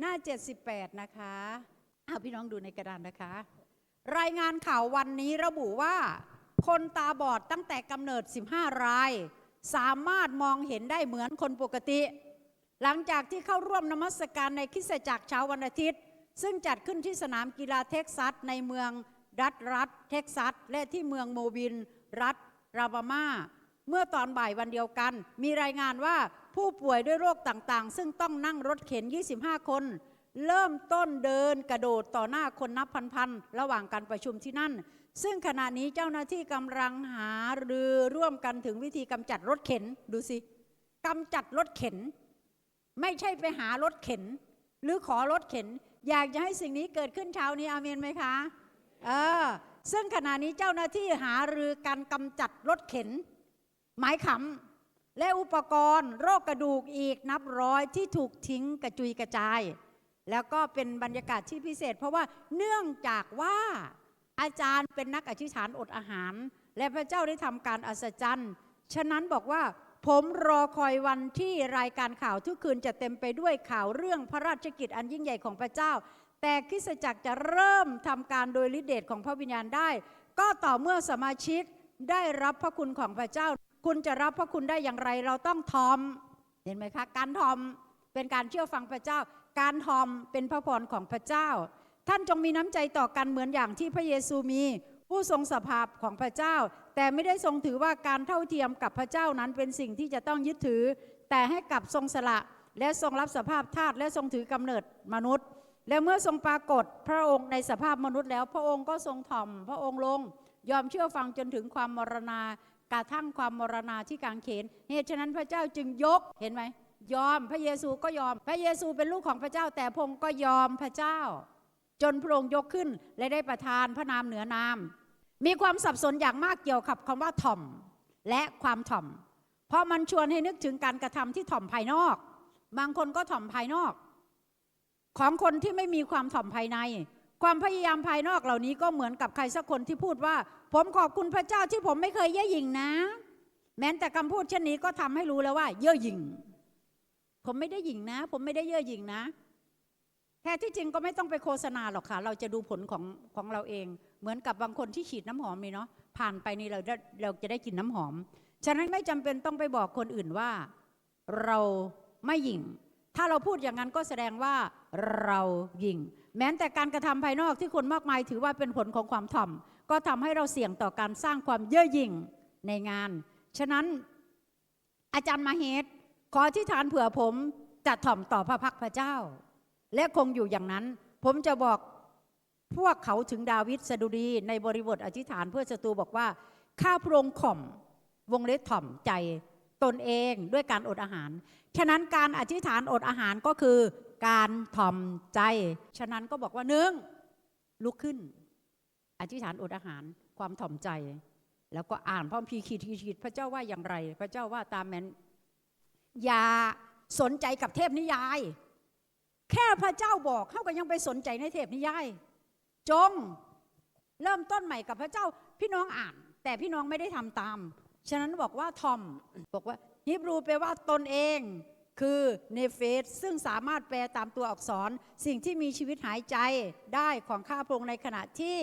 หน้า 78 นะคะเอาพี่น้องดูในกระดานนะคะ รายงานข่าววันนี้ระบุว่า คนตาบอดตั้งแต่กำเนิด 15 ราย สามารถมองเห็นได้เหมือนคนปกติ หลังจากที่เข้าร่วมนมัสการในคริสตจักรเช้าวันอาทิตย์ ซึ่งจัดขึ้นที่สนามกีฬาเท็กซัสในเมืองดัตรัฐเท็กซัส และที่เมืองโมบิน รัฐ ราบามา เมื่อตอนบ่ายวันเดียวกัน มีรายงานว่าผู้ป่วยด้วยโรคต่างๆ ซึ่งต้องนั่งรถเข็น 25 คน เริ่มต้นเดินกระโดดต่อหน้าคนนับพันๆระหว่างการประชุมที่นั่น ซึ่งขณะนี้เจ้าหน้าที่กำลังหารือร่วมกันถึงวิธีกำจัดรถเข็นดูสิกำจัดรถเข็น ไม่ใช่ไปหารถเข็น หรือขอรถเข็น อยากจะให้สิ่งนี้เกิดขึ้นเช้านี้อาเมนไหมคะเออซึ่งขณะนี้เจ้าหน้าที่หารือการกำจัดรถเข็น ไม้ขำและอุปกรณ์โรคกระดูกอีกนับร้อยที่ถูกทิ้งกระจุยกระจาย แล้วก็เป็นบรรยากาศที่พิเศษ เพราะว่าเนื่องจากว่าอาจารย์เป็นนักอธิษฐานอดอาหาร และพระเจ้าได้ทำการอัศจรรย์ ฉะนั้นบอกว่าผมรอคอยวันที่รายการข่าวทุกคืนจะเต็มไปด้วยข่าวเรื่องพระราชกิจอันยิ่งใหญ่ของพระเจ้า แต่คริสตจักรจะเริ่มทำการโดยฤทธิเดชของพระวิญญาณได้ ก็ต่อเมื่อสมาชิกได้รับพระคุณของพระเจ้า คุณจะรับพระคุณได้อย่างไร เราต้องทอม เห็นไหมคะ การทอมเป็นการเชื่อฟังพระเจ้า การทอมเป็นพระพรของพระเจ้า ท่านจงมีน้ำใจต่อกันเหมือนอย่างที่พระเยซูมีผู้ทรงสภาพของพระเจ้า แต่ไม่ได้ทรงถือว่าการเท่าเทียมกับพระเจ้านั้นเป็นสิ่งที่จะต้องยึดถือ แต่ให้กลับทรงสละและทรงรับสภาพทาสและทรงถือกำเนิดมนุษย์ และเมื่อทรงปรากฏพระองค์ในสภาพมนุษย์แล้ว พระองค์ก็ทรงถ่อม พระองค์ลงยอมเชื่อฟังจนถึงความมรณา กระทั่งความมรณาที่กางเขนเหตุฉะนั้นพระเจ้าจึงยกเห็นไหมยอมพระเยซูก็ยอม พระเยซูเป็นลูกของพระเจ้า แต่พงก็ยอมพระเจ้า จนพระองค์ยกขึ้นและได้ประทานพระนามเหนือนาม มีความสับสนอย่างมากเกี่ยวกับคำว่าถ่อมและความถ่อม เพราะมันชวนให้นึกถึงการกระทำที่ถ่อมภายนอก บางคนก็ถ่อมภายนอก ของคนที่ไม่มีความถ่อมภายใน ความพยายามภายนอกเหล่านี้ก็เหมือนกับใครสักคนที่พูดว่า ผมขอบคุณพระเจ้าที่ผมไม่เคยเย่อหยิ่งนะ แม้แต่คำพูดเช่นนี้ก็ทำให้รู้แล้วว่า เย่อหยิ่ง ผมไม่ได้หยิ่งนะ ผมไม่ได้เย่อหยิ่งนะแท้ที่จริงก็ไม่ต้องไปโฆษณาหรอกค่ะ เราจะดูผลของของเราเอง เหมือนกับบางคนที่ฉีดน้ำหอมนี่เนาะผ่านไปนี่เราเราจะได้กลิ่นน้ำหอม ฉะนั้นไม่จำเป็นต้องไปบอกคนอื่นว่า เราไม่หยิ่ง ถ้าเราพูดอย่างนั้นก็แสดงว่าเรายิง แม้แต่การกระทำภายนอกที่คนมากมายถือว่าเป็นผลของความถ่อม ก็ทำให้เราเสี่ยงต่อการสร้างความเย่อหยิ่งในงาน ฉะนั้นอาจารย์มาเฮดขอที่ฐานเผื่อผมจะถ่อมต่อพระพักพระเจ้า และคงอยู่อย่างนั้น ผมจะบอกพวกเขาถึงดาวิดสดุดีในบริบทอธิษฐานเพื่อศัตรูบอกว่าข้าพระองค์ข่อม วงเล็บถ่อมใจ ตนเองด้วยการอดอาหาร ฉะนั้นการอธิษฐานอดอาหารก็คือ การถ่อมใจ ฉะนั้นก็บอกว่าหนึ่งลุกขึ้น อธิษฐานอดอาหารความถ่อมใจ แล้วก็อ่านพระคัมภีร์ขีดขีดพระเจ้าว่าอย่างไร พระเจ้าว่าตามนั้นอย่าสนใจกับเทพนิยาย แค่พระเจ้าบอกเขาก็ยังไปสนใจในเทพนิยาย จงเริ่มต้นใหม่กับพระเจ้าพี่น้องอ่าน แต่พี่น้องไม่ได้ทำตาม ฉะนั้นบอกว่าทอมบอกว่าฮิบรูแปลว่าตนเองคือเนเฟสซึ่งสามารถแปลตามตัวอักษร สิ่งที่มีชีวิตหายใจได้ของข้าพระองค์ในขณะที่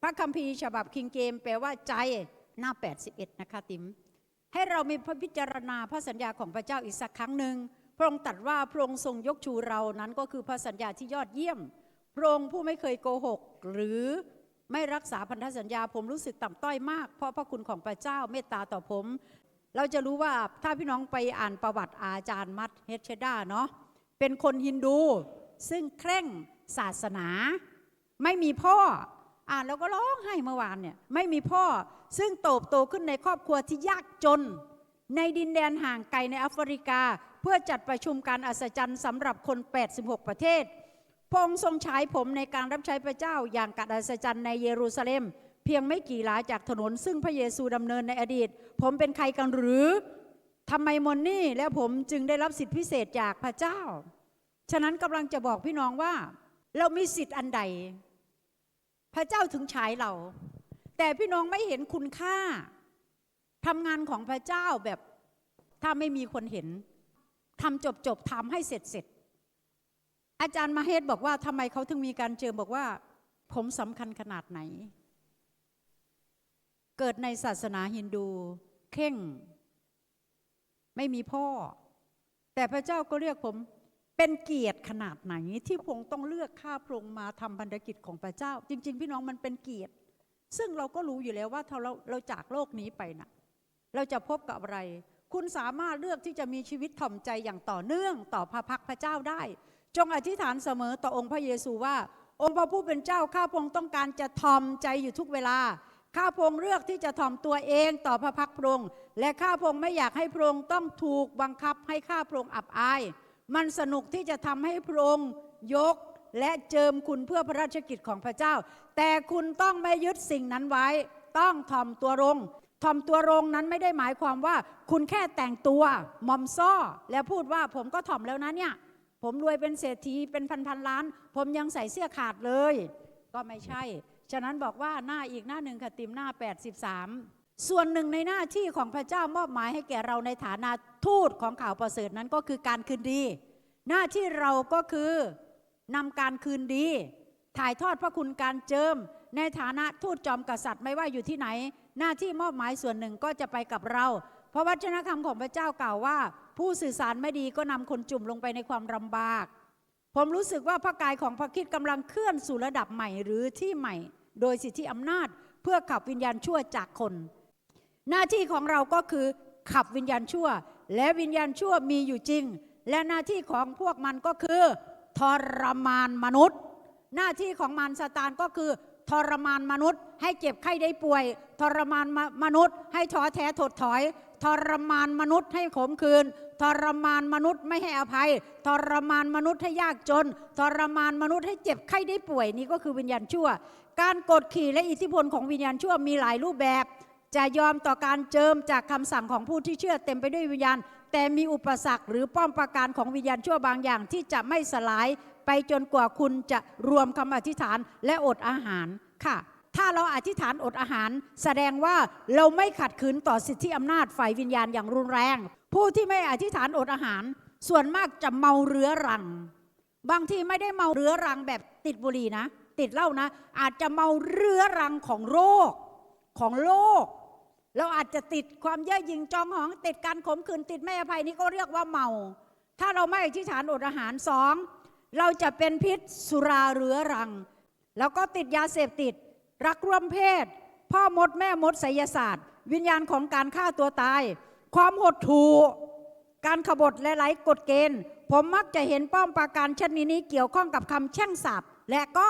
พระคัมภีร์ฉบับคิงเกม แปลว่าใจหน้า 81 นะคะติม ให้เรามีพระพิจารณาพระสัญญาของพระเจ้าอีกสักครั้งหนึ่งพระองค์ตรัสว่าพระองค์ทรงยกชูเรานั้นก็คือพระสัญญาที่ยอดเยี่ยม พระองค์ผู้ไม่เคยโกหก หรือ ไม่รักษาพันธสัญญาผมรู้สึกต่ำต้อยมาก เพราะพระคุณของพระเจ้าเมตตาต่อผม เราจะรู้ว่าถ้าพี่น้องไปอ่านประวัติอาจารย์มัตเฮดเชดาเนาะเป็นคนฮินดู ซึ่งเคร่งศาสนา ไม่มีพ่ออ่านแล้วก็ร้องไห้เมื่อวานเนี่ยไม่มีพ่อซึ่งโตบโตขึ้นในครอบครัวที่ยากจน ในดินแดนห่างไกลในแอฟริกา เพื่อจัดประชุมการอัศจรรย์สำหรับคน 86 ประเทศ ระองค์ทรงใช้ผมในการรับใช้พระเจ้าอย่างกัดอัศจรรย์ในเยรูซาเล็ม เพียงไม่กี่หลาจากถนน ซึ่งพระเยซูดำเนินในอดีต ผมเป็นใครกันหรือทำไมมนนี่และผมจึงได้รับสิทธิพิเศษจากพระเจ้า ฉะนั้นกำลังจะบอกพี่น้องว่า เรามีสิทธิ์อันใด พระเจ้าถึงฉายเรา แต่พี่น้องไม่เห็นคุณค่าทำงานของพระเจ้าแบบถ้าไม่มีคนเห็นทำจบจบทำให้เสร็จเสร็จ อาจารย์มาเฮดบอกว่าทำไมเขาถึงมีการเจิมบอกว่า ผมสำคัญขนาดไหน เกิดในศาสนาฮินดูเข่ง ไม่มีพ่อ แต่พระเจ้าก็เรียกผมเป็นเกียรติขนาดไหน ที่พงค์ต้องเลือกข้าพระองค์มาทำพันธกิจของพระเจ้า จริง ๆ พี่น้องมันเป็นเกียรติ ซึ่งเราก็รู้อยู่แล้วว่าถ้าเราเราจากโลกนี้ไปนะเราจะพบกับอะไร คุณสามารถเลือกที่จะมีชีวิตถ่อมใจอย่างต่อเนื่องต่อพระพักพระเจ้าได้ จงอธิษฐานเสมอต่อองค์พระเยซูว่า องค์พระผู้เป็นเจ้าข้าพงค์ต้องการจะทอมใจอยู่ทุกเวลาข้าพงค์เลือกที่จะถ่อมตัวเองต่อพระพักตร์พระองค์และข้าพงค์ไม่อยากให้พระองค์ต้องถูกบังคับให้ข้าพระองค์อับอาย มันสนุกที่จะทำให้พระองค์ยกและเจิมคุณเพื่อพระราชกิจของพระเจ้า แต่คุณต้องไม่ยึดสิ่งนั้นไว้ ต้องถ่อมตัวลงถ่อมตัวลงนั้นไม่ได้หมายความว่า คุณแค่แต่งตัวมอมซ้อแล้วพูดว่าผมก็ถ่อมแล้วนะเนี่ย ผมรวยเป็นเศรษฐีเป็นพันพันๆล้าน ผมยังใส่เสื้อขาดเลย ก็ไม่ใช่ ฉะนั้นบอกว่าหน้าอีกหน้าหนึ่งค่ะติมหน้า 83 ส่วนหนึ่งในหน้าที่ของพระเจ้ามอบหมายให้แก่เราในฐานะทูตของข่าวประเสริฐนั้นก็คือการคืนดี หน้าที่เราก็คือนำการคืนดี ถ่ายทอดพระคุณการเจิม ในฐานะทูตจอมกษัตริย์ไม่ว่าอยู่ที่ไหน หน้าที่มอบหมายส่วนหนึ่งก็จะไปกับเรา ราะวจนะคำของพระเจ้ากล่าวว่า ผู้สื่อสารไม่ดีก็นำคนจุ่มลงไปในความลำบาก ผมรู้สึกว่าพระกายของพระคิดกำลังเคลื่อนสู่ระดับใหม่หรือที่ใหม่ โดยสิทธิอำนาจ เพื่อขับวิญญาณชั่วจากคน หน้าที่ของเราก็คือขับวิญญาณชั่ว และวิญญาณชั่วมีอยู่จริง และหน้าที่ของพวกมันก็คือ ทรมานมนุษย์ หน้าที่ของมารซาตานก็คือ ทรมานมนุษย์ ให้เจ็บไข้ได้ป่วย ทรมานมมนุษย์ ให้ท้อแท้ถดถอย ทรมานมนุษย์ให้ขมคืน ทรมานมนุษย์ไม่ให้อภัย ทรมานมนุษย์ให้ยากจน ทรมานมนุษย์ให้เจ็บไข้ได้ป่วยนี่ก็คือวิญญาณชั่ว การกดขี่และอิทธิพลของวิญญาณชั่วมีหลายรูปแบบ จะยอมต่อการเจิมจากคำสั่งของผู้ที่เชื่อเต็มไปด้วยวิญญาณ แต่มีอุปสรรคหรือป้อมปราการของวิญญาณชั่วบางอย่างที่จะไม่สลาย ไปจนกว่าคุณจะรวมคำอธิษฐานและอดอาหารค่ะ ถ้าเราอธิษฐานอดอาหาร แสดงว่าเราไม่ขัดขืนต่อสิทธิอำนาจฝ่ายวิญญาณอย่างรุนแรง ผู้ที่ไม่อธิษฐานอดอาหาร ส่วนมากจะเมาเรื้อรัง บางทีไม่ได้เมาเรื้อรังแบบติดบุหรี่นะ ติดเหล้านะ อาจจะเมาเรื้อรังของโรคของโลก เราอาจจะติดความเย่อหยิ่งจองหอง ติดการขมขื่นติดไม่อภัยนี่ก็เรียกว่าเมา ถ้าเราไม่อธิษฐานอดอาหารสองเราจะเป็นพิษสุราเรื้อรัง แล้วก็ติดยาเสพติด รักร่วมเพศ พ่อมดแม่มดไสยศาสตร์ วิญญาณของการฆ่าตัวตาย ความหดหู่การขบฏและไหลกฎเกณฑ์ ผมมักจะเห็นป้อมปราการเช่นนี้นี้เกี่ยวข้องกับคำแช่งสาบและก็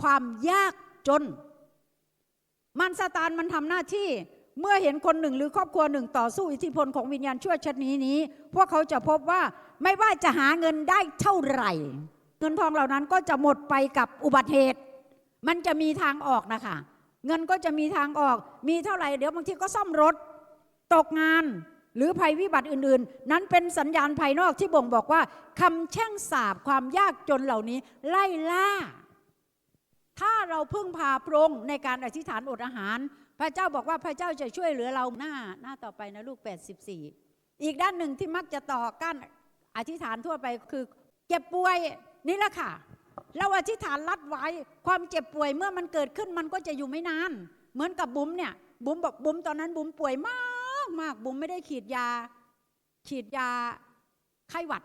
ความยากจน มันซาตานมันทำหน้าที่เมื่อเห็นคนหนึ่งหรือครอบครัวหนึ่งต่อสู้อิทธิพลของวิญญาณชั่วชนิดนี้ พวกเขาจะพบว่าไม่ว่าจะหาเงินได้เท่าไหร่ เงินทองเหล่านั้นก็จะหมดไปกับอุบัติเหตุ มันจะมีทางออกนะคะ เงินก็จะมีทางออก มีเท่าไหร่เดี๋ยวบางทีก็ซ่อมรถ ตกงานหรือภัยพิบัติอื่นๆ นั้นเป็นสัญญาณภายนอกที่บ่งบอกว่าคำแช่งสาบความยากจนเหล่านี้ไล่ล่า ถ้าเราพึ่งพาพระองค์ในการอธิษฐานอดอาหาร พระเจ้าบอกว่าพระเจ้าจะช่วยเหลือเราหน้าหน้าต่อไปนะลูก 84 อีกด้านหนึ่งที่มักจะต่อกั้นอธิษฐานทั่วไปคือเจ็บป่วยนี่แหละค่ะ เราอธิษฐานรัดไว้ ความเจ็บป่วยเมื่อมันเกิดขึ้นมันก็จะอยู่ไม่นาน เหมือนกับบุ๋มเนี่ย บุ๋มบอกบุ๋มตอนนั้นบุ๋มป่วยมากมากบุ๋มไม่ได้ฉีดยา ฉีดยาไข้หวัด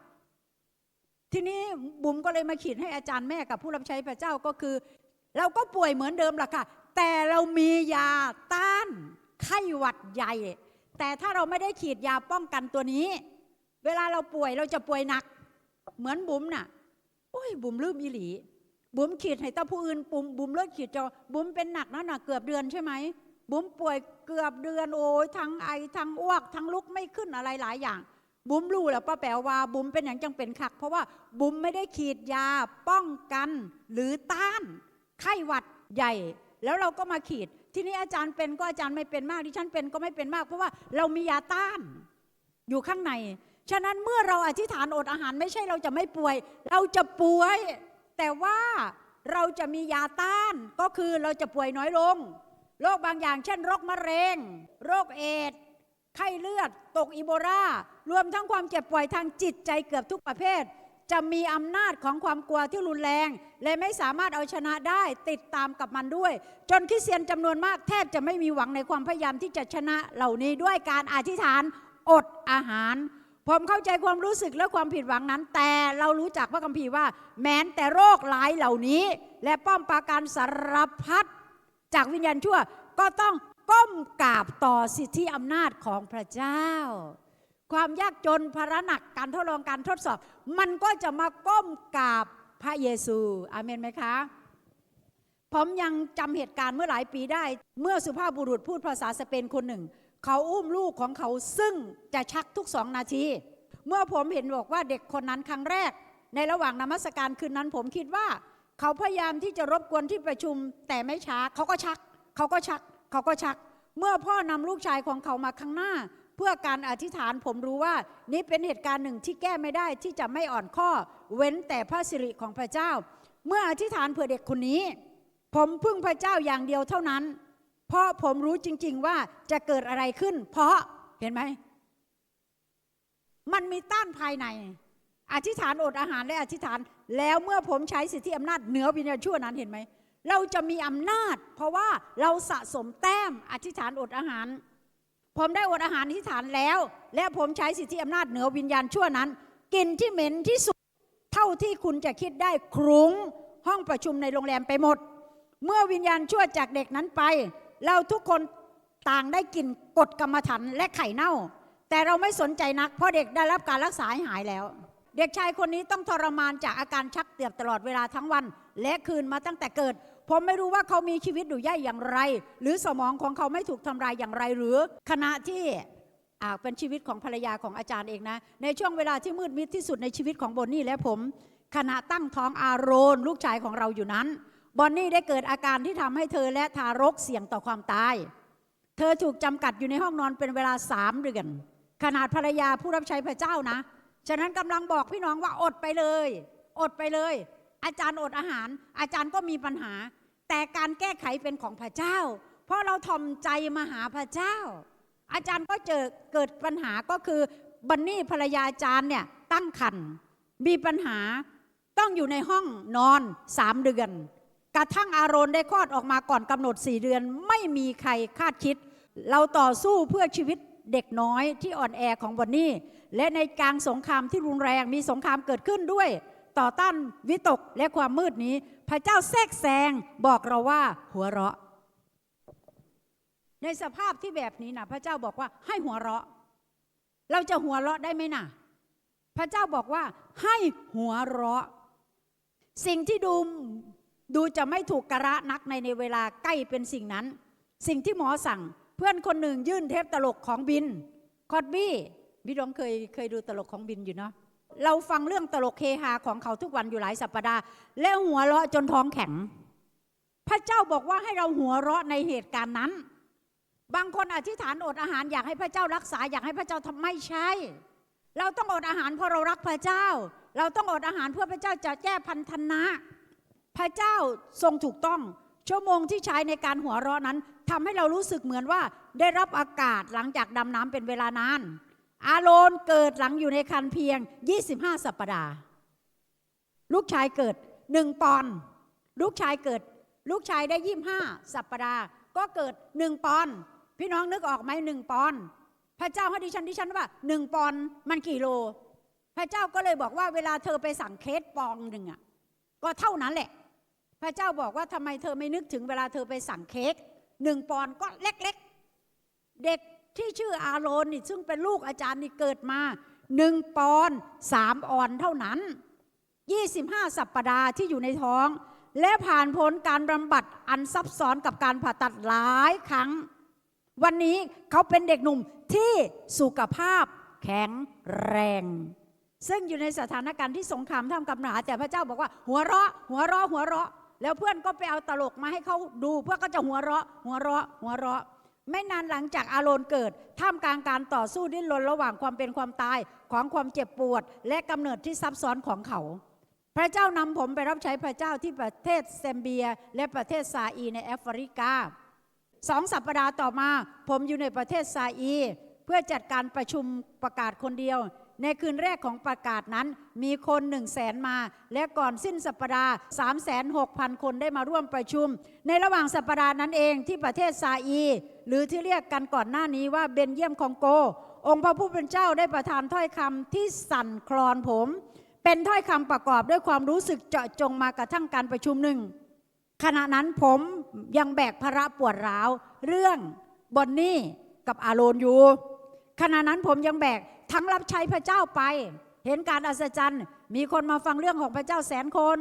ทีนี้บุ๋มก็เลยมาขีดให้อาจารย์แม่กับผู้รับใช้พระเจ้าก็คือ เราก็ป่วยเหมือนเดิมล่ะค่ะ แต่เรามียาต้านไข้หวัดใหญ่ แต่ถ้าเราไม่ได้ฉีดยาป้องกันตัวนี้ เวลาเราป่วยเราจะป่วยหนัก เหมือนบุ๋มน่ะ โอ้ย บุ๋มลืมอีหลี บุ๋มขีดให้ตาผู้อื่นปุ่มบุ๋มเลิกขีดจอบุ๋มเป็นหนักนะหนักเกือบเดือนใช่ไหมบุ๋มป่วยเกือบเดือนโอ้ยทั้งไอทั้งอ้วกทั้งลุกไม่ขึ้นอะไรหลายอย่าง บุ๋มรู้แล้วป้าแป๋วว่าบุ๋มเป็นอย่างจังเป็นคัก เพราะว่าบุ๋มไม่ได้ขีดยาป้องกันหรือต้าน ไข้หวัดใหญ่ แล้วเราก็มาขีด ทีนี้อาจารย์เป็นก็อาจารย์ไม่เป็นมากดิฉันเป็นก็ไม่เป็นมาก เพราะว่าเรามียาต้าน อยู่ข้างใน ฉะนั้นเมื่อเราอธิษฐานอดอาหารไม่ใช่เราจะไม่ป่วย เราจะป่วย แต่ว่าเราจะมียาต้านก็คือเราจะป่วยน้อยลงโรคบางอย่าง เช่นโรคมะเร็งโรคเอดส์ไข้เลือด ตกอีโบลารวมทั้งความเจ็บป่วยทางจิตใจเกือบทุกประเภท จะมีอำนาจของความกลัวที่รุนแรง และไม่สามารถเอาชนะได้ติดตามกับมันด้วย จนคริสเตียนจำนวนมากแทบจะไม่มีหวังในความพยายามที่จะชนะเหล่านี้ด้วยการอธิษฐานอดอาหาร ผมเข้าใจความรู้สึกและความผิดหวังนั้น แต่เรารู้จักพระคัมภีร์ว่า แม้นแต่โรคหลายเหล่านี้ และป้อมปราการสารพัดจากวิญญาณชั่วก็ต้องก้มกราบต่อสิทธิอำนาจของพระเจ้า ความยากจนภาระหนักการทดลองการทดสอบ มันก็จะมาก้มกราบพระเยซูอาเมนไหมคะผมยังจำเหตุการณ์เมื่อหลายปีได้ เมื่อสุภาพบุรุษพูดภาษาสเปนคนหนึ่ง เขาอุ้มลูกของเขาซึ่งจะชักทุกสองนาที เมื่อผมเห็นบอกว่าเด็กคนนั้นครั้งแรก ในระหว่างนมัสการคืนนั้นผมคิดว่า เขาพยายามที่จะรบกวนที่ประชุมแต่ไม่ช้าเขาก็ชัก เขาก็ชัก เขาก็ชัก เมื่อพ่อนำลูกชายของเขามาข้างหน้า เพื่อการอธิษฐานผมรู้ว่า นี่เป็นเหตุการณ์หนึ่งที่แก้ไม่ได้ที่จะไม่อ่อนข้อ เว้นแต่พระสิริของพระเจ้า เมื่ออธิษฐานเผื่อเด็กคนนี้ ผมพึ่งพระเจ้าอย่างเดียวเท่านั้น เพราะผมรู้จริง ๆ ว่าจะเกิดอะไรขึ้น เพราะเห็นไหม มันมีต้านภายใน อธิษฐานอดอาหารและอธิษฐาน แล้วเมื่อผมใช้สิทธิอำนาจเหนือวิญญาณชั่วนั้นเห็นไหม เราจะมีอำนาจ เพราะว่าเราสะสมแต้มอธิษฐานอดอาหาร ผมได้อดอาหารอธิษฐานแล้ว และผมใช้สิทธิอำนาจเหนือวิญญาณชั่วนั้น กินที่เหม็นที่สุด เท่าที่คุณจะคิดได้ครุ้งห้องประชุมในโรงแรมไปหมด เมื่อวิญญาณชั่วจากเด็กนั้นไป เราทุกคนต่างได้กินกฎกรรมฐานและไข่เน่า แต่เราไม่สนใจนัก เพราะเด็กได้รับการรักษาหหายแล้ว เด็กชายคนนี้ต้องทรมานจากอาการชักเตียบตลอดเวลาทั้งวัน และคืนมาตั้งแต่เกิด ผมไม่รู้ว่าเขามีชีวิตอยู่ย่ายอย่างไร หรือสมองของเขาไม่ถูกทำลายอย่างไรหรือขณะที่อาเป็นชีวิตของภรรยาของอาจารย์เองนะ ในช่วงเวลาที่มืดมิดที่สุดในชีวิตของบอนนี่และผม ขณะตั้งท้องอาโรนลูกชายของเราอยู่นั้น บอนนี่ได้เกิดอาการที่ทำให้เธอและทารกเสี่ยงต่อความตาย เธอถูกจำกัดอยู่ในห้องนอนเป็นเวลาสามเดือน ขนาดภรรยาผู้รับใช้พระเจ้านะ ฉะนั้นกำลังบอกพี่น้องว่าอดไปเลย อดไปเลย อาจารย์อดอาหาร อาจารย์ก็มีปัญหา แต่การแก้ไขเป็นของพระเจ้า เพราะเราทอมใจมาหาพระเจ้า อาจารย์ก็เจอเกิดปัญหาก็คือบันนี่ภรรยาอาจารย์เนี่ยตั้งครรภ์มีปัญหาต้องอยู่ในห้องนอนสามเดือน กระทั่งอาโรนได้คลอดออกมาก่อนกำหนดสี่เดือน ไม่มีใครคาดคิด เราต่อสู้เพื่อชีวิตเด็กน้อยที่อ่อนแอของบอนนี่และในกลางสงครามที่รุนแรงมีสงครามเกิดขึ้นด้วย ต่อต้านวิตกและความมืดนี้ พระเจ้าแทรกแซงบอกเราว่าหัวเราะ ในสภาพที่แบบนี้นะพระเจ้าบอกว่าให้หัวเราะ เราจะหัวเราะได้ไหมนะพระเจ้าบอกว่าให้หัวเราะ สิ่งที่ดู ดูจะไม่ถูกกระนักในในเวลาใกล้เป็นสิ่งนั้น สิ่งที่หมอสั่งเพื่อนคนหนึ่งยื่นเทปตลกของบินคอดบี้พี่ดองเคยเคยดูตลกของบินอยู่เนาะเราฟังเรื่องตลกเฮฮาของเขาทุกวันอยู่หลายสัปดาห์แล้วหัวเราะจนท้องแข็ง พระเจ้าบอกว่าให้เราหัวเราะในเหตุการณ์นั้น บางคนอธิษฐานอดอาหารอยากให้พระเจ้ารักษาอยากให้พระเจ้าทำไม่ใช่ เราต้องอดอาหารเพราะเรารักพระเจ้า เราต้องอดอาหารเพื่อพระเจ้าจะแก้พันธนะ พระเจ้าทรงถูกต้อง ชั่วโมงที่ใช้ในการหัวเราะนั้นทำให้เรารู้สึกเหมือนว่าได้รับอากาศหลังจากดำน้ำเป็นเวลานาน อาโรนเกิดหลังอยู่ในคันเพียง 25 สัปดาห์ ลูกชายเกิดหนึ่งปอน ลูกชายเกิด ลูกชายได้25สัปดาห์ ก็เกิดหนึ่งปอน พี่น้องนึกออกไหมหนึ่งปอน พระเจ้าให้ดิฉันดิฉันว่าหนึ่งปอนมันกี่โล พระเจ้าก็เลยบอกว่าเวลาเธอไปสั่งเค้กปองหนึ่งอะก็เท่านั้นแหละ พระเจ้าบอกว่าทำไมเธอไม่นึกถึงเวลาเธอไปสั่งเค้กหนึ่งปอนก็เล็กๆ เด็กที่ชื่ออาโรนนี่ซึ่งเป็นลูกอาจารย์นี่เกิดมาหนึ่งปอนสามออนเท่านั้น 25 สัปปดาห์ที่อยู่ในท้อง และผ่านพ้นการบำบัดอันซับซ้อนกับการผ่าตัดหลายครั้ง วันนี้เขาเป็นเด็กหนุ่มที่สุขภาพแข็งแรง ซึ่งอยู่ในสถานการณ์ที่สงครามทำกับหนาแต่พระเจ้าบอกว่าหัวเราะ หัวเราะหัวเราะ แล้วเพื่อนก็ไปเอาตลกมาให้เขาดูเพื่อก็จะหัวเราะ หัวเราะ หัวเราะ ไม่นานหลังจากอาโรนเกิดท่ามกลางการต่อสู้ดิ้นรนระหว่างความเป็นความตายของความเจ็บปวด และกำเนิดที่ซับซ้อนของเขา พระเจ้านำผมไปรับใช้พระเจ้าที่ประเทศเซมเบีย และประเทศซาอีในแอฟริกาสองสัปดาห์ต่อมา ผมอยู่ในประเทศซาอี เพื่อจัดการประชุมประกาศคนเดียว ในคืนแรกของประกาศนั้นมีคนหนึ่งแสนมา และก่อนสิ้นสัปดาห์3 6 0 0 0 คนได้มาร่วมประชุม ในระหว่างสัปดาห์นั้นเองที่ประเทศซาอี หรือที่เรียกกันก่อนหน้านี้ว่าเบนเยียมคองโก องค์พระผู้เป็นเจ้าได้ประทานถ้อยคำที่สั่นคลอนผม เป็นถ้อยคำประกอบด้วยความรู้สึกเจาะจงมากระทั่งการประชุมหนึ่งขณะนั้นผมยังแบกภาระปวดร้าว เรื่องบอนนี่กับอาโรนอยู่ขณะนั้นผมยังแบก ทั้งรับใช้พระเจ้าไป เห็นการอัศจรรย์ มีคนมาฟังเรื่องของพระเจ้าแสนคน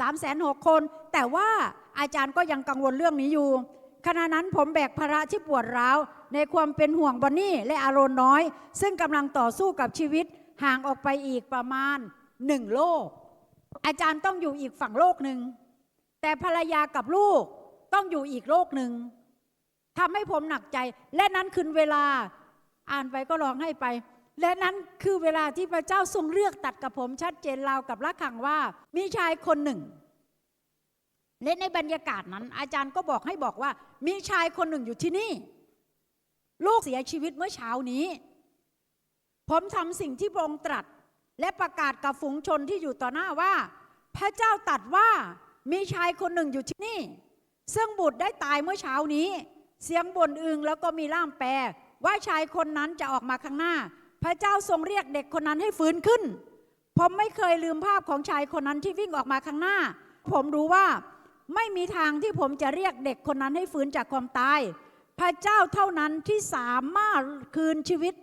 สามแสนหกคน แต่ว่าอาจารย์ก็ยังกังวลเรื่องนี้อยู่ ขณะนั้นผมแบกภาระที่ปวดร้าว ในความเป็นห่วงบอนนี่และอาโรนน้อย ซึ่งกำลังต่อสู้กับชีวิตห่างออกไปอีกประมาณหนึ่งโลก อาจารย์ต้องอยู่อีกฝั่งโลกหนึ่ง แต่ภรรยากับลูกต้องอยู่อีกโลกหนึ่งทำให้ผมหนักใจ และนั้นคือเวลา อ่านไปก็ร้องให้ไป และนั้นคือเวลาที่พระเจ้าทรงเลือกตัดกับผมชัดเจนราวกับละขังว่า มีชายคนหนึ่ง และในบรรยากาศนั้น อาจารย์ก็บอกให้บอกว่า มีชายคนหนึ่งอยู่ที่นี่ ลูกเสียชีวิตเมื่อเช้านี้ ผมทำสิ่งที่พระองค์ตรัส และประกาศกับฝูงชนที่อยู่ต่อหน้าว่า พระเจ้าตรัดว่ามีชายคนหนึ่งอยู่ที่นี่ ซึ่งบุตรได้ตายเมื่อเช้านี้ เสียงบ่นอึงแล้วก็มีล่ามแปลว่าชายคนนั้นจะออกมาข้างหน้า พระเจ้าทรงเรียกเด็กคนนั้นให้ฟื้นขึ้น ผมไม่เคยลืมภาพของชายคนนั้นที่วิ่งออกมาข้างหน้า ผมรู้ว่าไม่มีทางที่ผมจะเรียกเด็กคนนั้นให้ฟื้นจากความตาย พระเจ้าเท่านั้นที่สามารถคืนชีวิต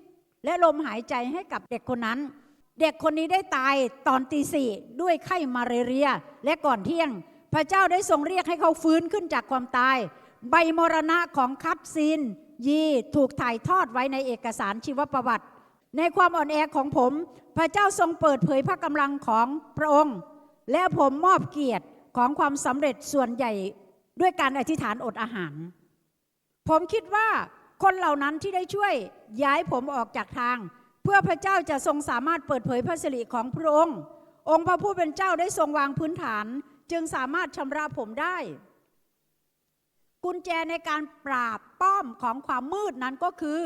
และลมหายใจให้กับเด็กคนนั้น เด็กคนนี้ได้ตายตอนตีสี่ด้วยไข้มาเรีย และก่อนเที่ยง พระเจ้าได้ทรงเรียกให้เขาฟื้นขึ้นจากความตาย ใบมรณะของคัตซีนยีถูกถ่ายทอดไว้ในเอกสารชีวประวัติ ในความอ่อนแอของผม พระเจ้าทรงเปิดเผยพระกำลังของพระองค์ และผมมอบเกียรติของความสำเร็จส่วนใหญ่ด้วยการอธิษฐานอดอาหาร ผมคิดว่าคนเหล่านั้นที่ได้ช่วยย้ายผมออกจากทาง เพื่อพระเจ้าจะทรงสามารถเปิดเผยพระสิริของพระองค์ องค์พระผู้เป็นเจ้าได้ทรงวางพื้นฐาน จึงสามารถชำระผมได้ กุญแจในการปราบป้อมของความมืดนั้นก็คือ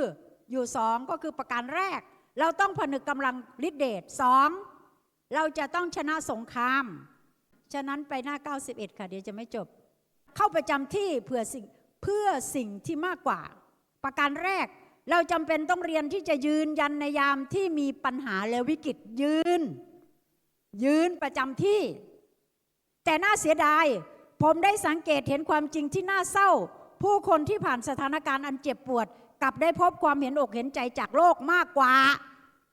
อยู่สองก็คือประการแรก เราต้องผนึกกำลังฤทธิเดชสองเราจะต้องชนะสงคราม ฉะนั้นไปหน้า 91 ค่ะ เดี๋ยวจะไม่จบ เข้าประจำที่เพื่อสิ่งเพื่อสิ่งที่มากกว่า ประการแรกเราจำเป็นต้องเรียนที่จะยืนยันในยามที่มีปัญหาและวิกฤตยืน ยืนประจำที่ แต่น่าเสียดาย ผมได้สังเกตเห็นความจริงที่น่าเศร้า ผู้คนที่ผ่านสถานการณ์อันเจ็บปวด ลับได้พบความเห็นอกเห็นใจจากโลกมากกว่า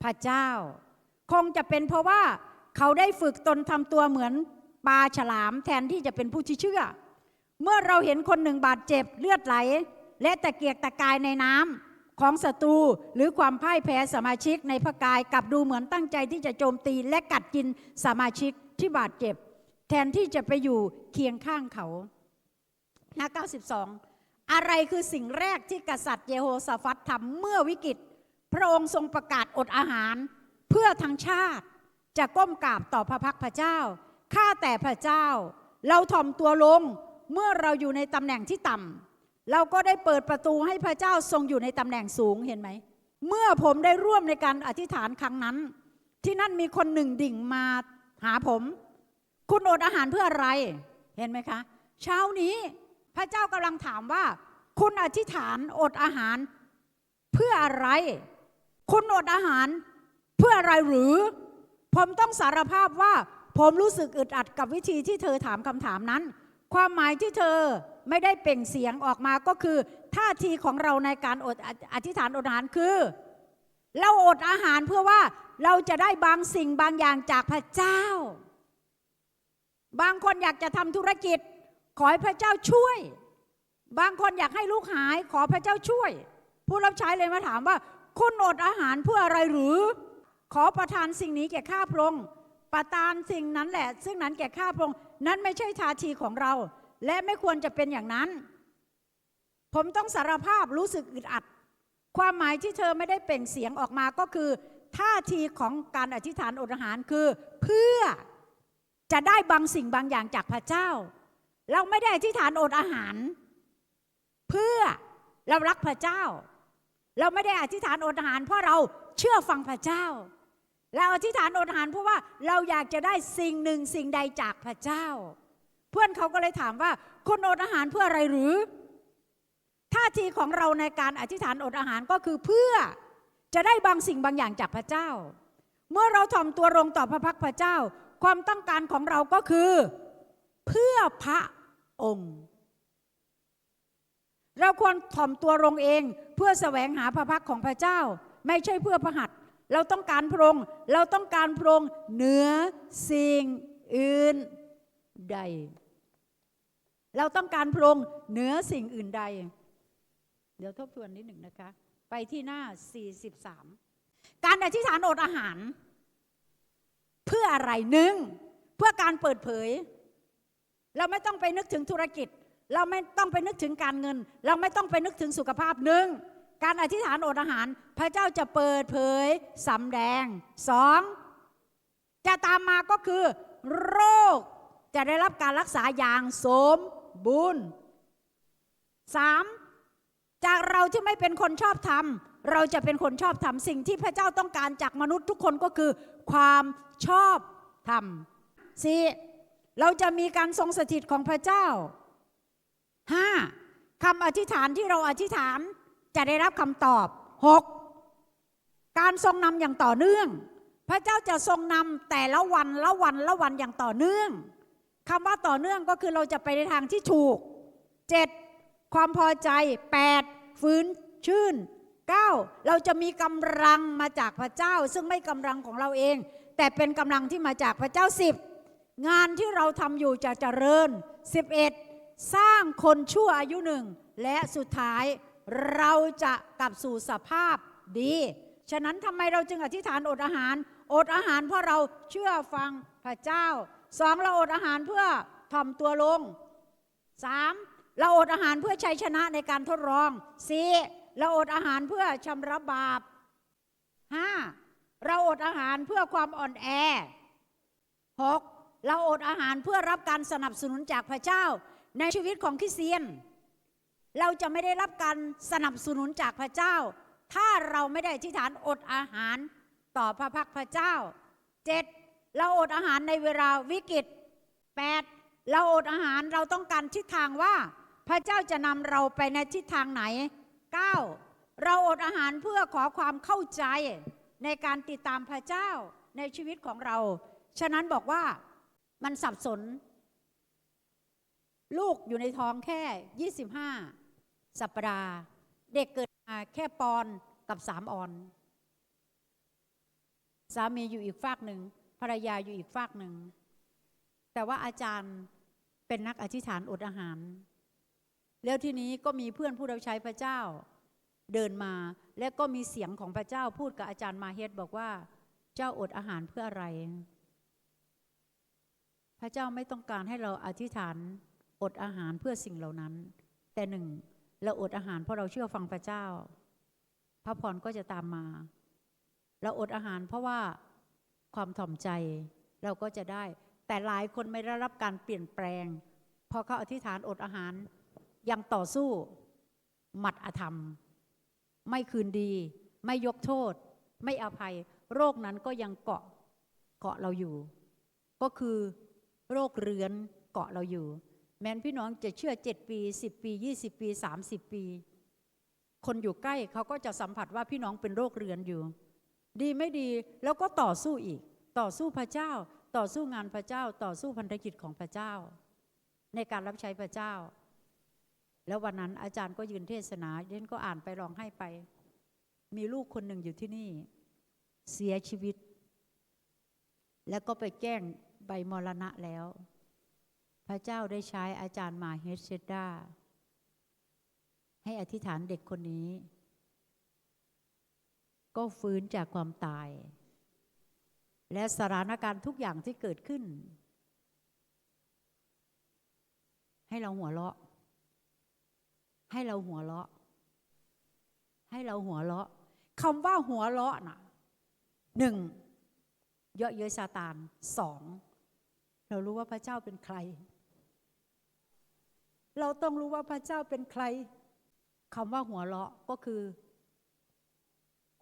พระเจ้า คงจะเป็นเพราะว่าเขาได้ฝึกตนทำตัวเหมือนปลาฉลามแทนที่จะเป็นผู้ที่เชื่อ เมื่อเราเห็นคนหนึ่งบาดเจ็บเลือดไหล และตะเกียกตะกายในน้ำของศัตรูหรือความพ่ายแพ้สมาชิกในพระกายกลับดูเหมือนตั้งใจที่จะโจมตีและกัดกินสมาชิกที่บาดเจ็บ แทนที่จะไปอยู่เคียงข้างเขาหน้า92 อะไรคือสิ่งแรกที่กษัตริย์เยโฮสาฟัตทำเมื่อวิกฤต พระองค์ทรงประกาศอดอาหาร เพื่อทั้งชาติ จะก้มกราบต่อพระพักพระเจ้า ข้าแต่พระเจ้า เราถ่อมตัวลงเมื่อเราอยู่ในตำแหน่งที่ต่ำเราก็ได้เปิดประตูให้พระเจ้าทรงอยู่ในตำแหน่งสูงเห็นไหม เมื่อผมได้ร่วมในการอธิษฐานครั้งนั้น ที่นั่นมีคนหนึ่งดิ่งมาหาผม คุณอดอาหารเพื่ออะไรเห็นไหมคะ เช้านี้ พระเจ้ากำลังถามว่า คุณอธิษฐานอดอาหารเพื่ออะไร คุณอดอาหารเพื่ออะไรหรือ ผมต้องสารภาพว่า ผมรู้สึกอึดอัดกับวิธีที่เธอถามคำถามนั้น ความหมายที่เธอไม่ได้เปล่งเสียงออกมาก็คือ ท่าทีของเราในการอดอธิษฐานอดอาหารคือ เราอดอาหารเพื่อว่าเราจะได้บางสิ่งบางอย่างจากพระเจ้า บางคนอยากจะทำธุรกิจ ขอให้พระเจ้าช่วย บางคนอยากให้ลูกหาย ขอพระเจ้าช่วย ผู้รับใช้เลยมาถามว่า คุณอดอาหารเพื่ออะไรหรือ ขอประทานสิ่งนี้แก่ข้าพระองค์ประทานสิ่งนั้นแหละ ซึ่งนั้นแก่ข้าพระองค์นั้นไม่ใช่ทาทีของเรา และไม่ควรจะเป็นอย่างนั้น ผมต้องสารภาพรู้สึกอึดอัด ความหมายที่เธอไม่ได้เปล่งเสียงออกมาก็คือท่าทีของการอธิษฐานอดอาหารคือ เพื่อจะได้บางสิ่งบางอย่างจากพระเจ้า เราไม่ได้อธิษฐานอดอาหาร เพื่อเรารักพระเจ้า เราไม่ได้อธิษฐานอดอาหาร เพราะเราเชื่อฟังพระเจ้า เราอธิษฐานอดอาหาร เพราะว่าเราอยากจะได้สิ่งหนึ่งสิ่งใดจากพระเจ้า เพื่อนเขาก็เลยถามว่าคุณอดอาหารเพื่ออะไรหรือท่าทีของเราในการอธิษฐานอดอาหารก็คือเพื่อจะได้บางสิ่งบางอย่างจากพระเจ้า เมื่อเราถ่อมตัวลงต่อพระพักพระเจ้า ความต้องการของเราก็คือ เพื่อพระองค์ เราควรถ่อมตัวลงเอง เพื่อแสวงหาพระพักของพระเจ้า ไม่ใช่เพื่อพระหัตเราต้องการพระองค์ เราต้องการพระองค์เหนือสิ่งอื่นใด เราต้องการพระองค์เหนือสิ่งอื่นใด เดี๋ยวทบทวนนิดหนึ่งนะคะ ไปที่หน้า 43 การอธิษฐานอดอาหาร เพื่ออะไรหนึ่งเพื่อการเปิดเผย เราไม่ต้องไปนึกถึงธุรกิจ เราไม่ต้องไปนึกถึงการเงิน เราไม่ต้องไปนึกถึงสุขภาพหนึ่งการอธิษฐานอดอาหาร พระเจ้าจะเปิดเผยสำแดงสองจะตามมาก็คือ โรคจะได้รับการรักษาอย่างสมบูรณ์สามจากเราที่ไม่เป็นคนชอบธรรมเราจะเป็นคนชอบธรรมสิ่งที่พระเจ้าต้องการจากมนุษย์ทุกคนก็คือ ความชอบธรรมสี่ เราจะมีการทรงสถิตของพระเจ้าห้าคำอธิษฐานที่เราอธิษฐานจะได้รับคำตอบหกการทรงนำอย่างต่อเนื่อง พระเจ้าจะทรงนำแต่ละวันละวันละวันอย่างต่อเนื่องคำว่าต่อเนื่องก็คือเราจะไปในทางที่ถูกเจ็ดความพอใจแปดฟื้นชื่นเก้าเราจะมีกำลังมาจากพระเจ้า ซึ่งไม่กำลังของเราเอง แต่เป็นกำลังที่มาจากพระเจ้าสิบ งานที่เราทำอยู่จะเจริญ 11. สร้างคนชั่วอายุหนึ่ง และสุดท้ายเราจะกลับสู่สภาพดี ฉะนั้นทำไมเราจึงอธิษฐานอดอาหาร อดอาหารเพราะเราเชื่อฟังพระเจ้าสองเราอดอาหารเพื่อถ่อมตัวลงสามเราอดอาหารเพื่อชัยชนะในการทดลองสี่เราอดอาหารเพื่อชำระบาปห้าเราอดอาหารเพื่อความอ่อนแอหก เราอดอาหารเพื่อรับการสนับสนุนจากพระเจ้า ในชีวิตของคริสเตียน เราจะไม่ได้รับการสนับสนุนจากพระเจ้า ถ้าเราไม่ได้อธิษฐานอดอาหารต่อพระพักพระเจ้าเจ็ดเราอดอาหารในเวลาวิกฤตแปดเราอดอาหารเราต้องการทิศทางว่าพระเจ้าจะนำเราไปในทิศทางไหนเก้าเราอดอาหารเพื่อขอความเข้าใจในการติดตามพระเจ้าในชีวิตของเรา ฉะนั้นบอกว่า มันสับสน ลูกอยู่ในท้องแค่ 25 สัปดาห์ เด็กเกิดมาแค่ปอนกับสามออน สามีอยู่อีกฝากหนึ่งภรรยาอยู่อีกฝากหนึ่ง แต่ว่าอาจารย์เป็นนักอธิษฐานอดอาหาร แล้วทีนี้ก็มีเพื่อนผู้รับใช้พระเจ้าเดินมา แล้วก็มีเสียงของพระเจ้าพูดกับอาจารย์มาเฮดบอกว่า เจ้าอดอาหารเพื่ออะไร พระเจ้าไม่ต้องการให้เราอธิษฐานอดอาหารเพื่อสิ่งเหล่านั้น แต่หนึ่งเราอดอาหารเพราะเราเชื่อฟังพระเจ้า พระพรก็จะตามมา เราอดอาหารเพราะว่าความถ่อมใจเราก็จะได้ แต่หลายคนไม่ได้รับการเปลี่ยนแปลงพอเขาอธิษฐานอดอาหารยังต่อสู้หมัดอธรรม ไม่คืนดี ไม่ยกโทษ ไม่อภัย โรคนั้นก็ยังเกาะเกาะเราอยู่ ก็คือ โรคเรื้อนเกาะเราอยู่ แม้นพี่น้องจะเชื่อ 7 ปี 10 ปี 20 ปี 30 ปี คนอยู่ใกล้เขาก็จะสัมผัสว่าพี่น้องเป็นโรคเรื้อนอยู่ ดีไม่ดีแล้วก็ต่อสู้อีก ต่อสู้พระเจ้า ต่อสู้งานพระเจ้า ต่อสู้พันธกิจของพระเจ้า ในการรับใช้พระเจ้า แล้ววันนั้นอาจารย์ก็ยืนเทศนาเด่นก็อ่านไปร้องให้ไป มีลูกคนหนึ่งอยู่ที่นี่ เสียชีวิตแล้วก็ไปแจ้ง ใบมรณะแล้ว พระเจ้าได้ใช้อาจารย์มาเฮดเชดดาให้อธิษฐานเด็กคนนี้ ก็ฟื้นจากความตาย และสถานการณ์ทุกอย่างที่เกิดขึ้น ให้เราหัวเราะ ให้เราหัวเราะ ให้เราหัวเราะคำว่าหัวเราะน่ะหนึ่งเยอะเย้ยซาตานสอง เรารู้ว่าพระเจ้าเป็นใคร เราต้องรู้ว่าพระเจ้าเป็นใครคำว่าหัวเราะก็คือ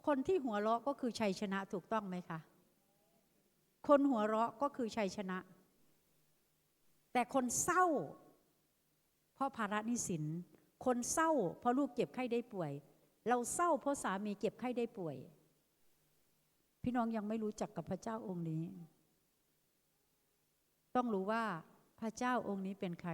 คนที่หัวเราะก็คือชัยชนะถูกต้องไหมคะคนหัวเราะก็คือชัยชนะ แต่คนเศร้า เพราะภาระนี้สิน คนเศร้า เพราะลูกเจ็บไข้ได้ป่วย เราเศร้าเพราะสามีเจ็บไข้ได้ป่วย พี่น้องยังไม่รู้จักกับพระเจ้าองค์นี้ ต้องรู้ว่าพระเจ้าองค์นี้เป็นใคร